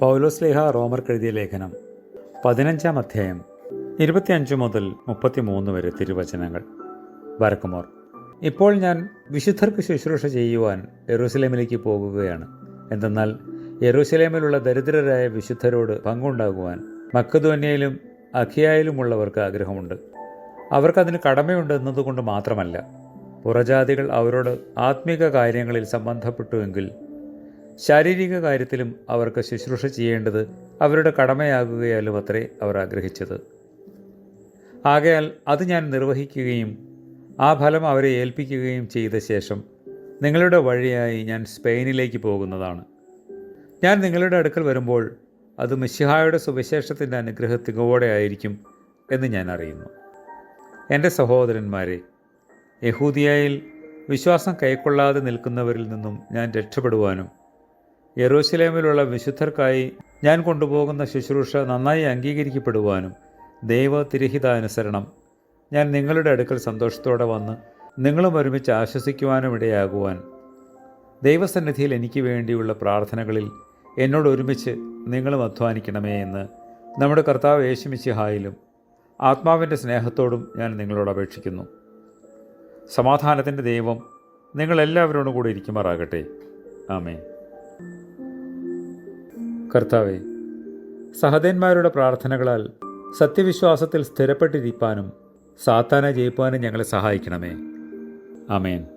പൗലോസ്ലേഹ റോമർക്ക് എഴുതിയ ലേഖനം. പതിനഞ്ചാം അധ്യായം ഇരുപത്തിയഞ്ച് മുതൽ മുപ്പത്തിമൂന്ന് വരെ തിരുവചനങ്ങൾ. വരക്കുമോർ ഇപ്പോൾ ഞാൻ വിശുദ്ധർക്ക് ശുശ്രൂഷ ചെയ്യുവാൻ യെറൂസലേമിലേക്ക് പോകുകയാണ്. എന്തെന്നാൽ യെറൂസലേമിലുള്ള ദരിദ്രരായ വിശുദ്ധരോട് പങ്കുണ്ടാകുവാൻ മക്കധോന്യയിലും അഖിയായിലുമുള്ളവർക്ക് ആഗ്രഹമുണ്ട്. അവർക്കതിന് കടമയുണ്ട് എന്നതുകൊണ്ട് മാത്രമല്ല പുറജാതികൾ അവരോട് ആത്മീക കാര്യങ്ങളിൽ സംബന്ധപ്പെട്ടുവെങ്കിൽ ശാരീരിക കാര്യത്തിലും അവർക്ക് ശുശ്രൂഷ ചെയ്യേണ്ടത് അവരുടെ കടമയാകുകയാലും അത്രേ അവർ ആഗ്രഹിച്ചത്. ആകയാൽ അത് ഞാൻ നിർവഹിക്കുകയും ആ ഫലം അവരെ ഏൽപ്പിക്കുകയും ചെയ്ത ശേഷം നിങ്ങളുടെ വഴിയായി ഞാൻ സ്പെയിനിലേക്ക് പോകുന്നതാണ്. ഞാൻ നിങ്ങളുടെ അടുക്കൽ വരുമ്പോൾ അത് മിശിഹായുടെ സുവിശേഷത്തിന്റെ അനുഗ്രഹ ആയിരിക്കും എന്ന് ഞാൻ അറിയുന്നു. എന്റെ സഹോദരന്മാരെ യഹൂദിയായിൽ വിശ്വാസം കൈക്കൊള്ളാതെ നിൽക്കുന്നവരിൽ നിന്നും ഞാൻ രക്ഷപ്പെടുവാനും യെറൂശലേമിലുള്ള വിശുദ്ധർക്കായി ഞാൻ കൊണ്ടുപോകുന്ന ശുശ്രൂഷ നന്നായി അംഗീകരിക്കപ്പെടുവാനും ദൈവ തിരഹിതാനുസരണം. ഞാൻ നിങ്ങളുടെ അടുക്കൽ സന്തോഷത്തോടെ വന്ന് നിങ്ങളും ഒരുമിച്ച് ആശ്വസിക്കുവാനും ഇടയാകുവാൻ. ദൈവസന്നിധിയിൽ എനിക്ക് വേണ്ടിയുള്ള പ്രാർത്ഥനകളിൽ എന്നോട് ഒരുമിച്ച് നിങ്ങളും അധ്വാനിക്കണമേ എന്ന് നമ്മുടെ കർത്താവ് യേശുമിശിഹായിലും ആത്മാവിന്റെ സ്നേഹത്തോടും ഞാൻ നിങ്ങളോട് അപേക്ഷിക്കുന്നു. സമാധാനത്തിന്റെ ദൈവം നിങ്ങളെല്ലാവരോടും കൂടെ ഇരിക്കുമാറാകട്ടെ. ആമേ കർത്താവെ സഹദേന്മാരുടെ പ്രാർത്ഥനകളാൽ സത്യവിശ്വാസത്തിൽ സ്ഥിരപ്പെട്ടിരിക്കാനും സാത്താനെ ജയിപ്പാനും ഞങ്ങളെ സഹായിക്കണമേ. ആമേൻ.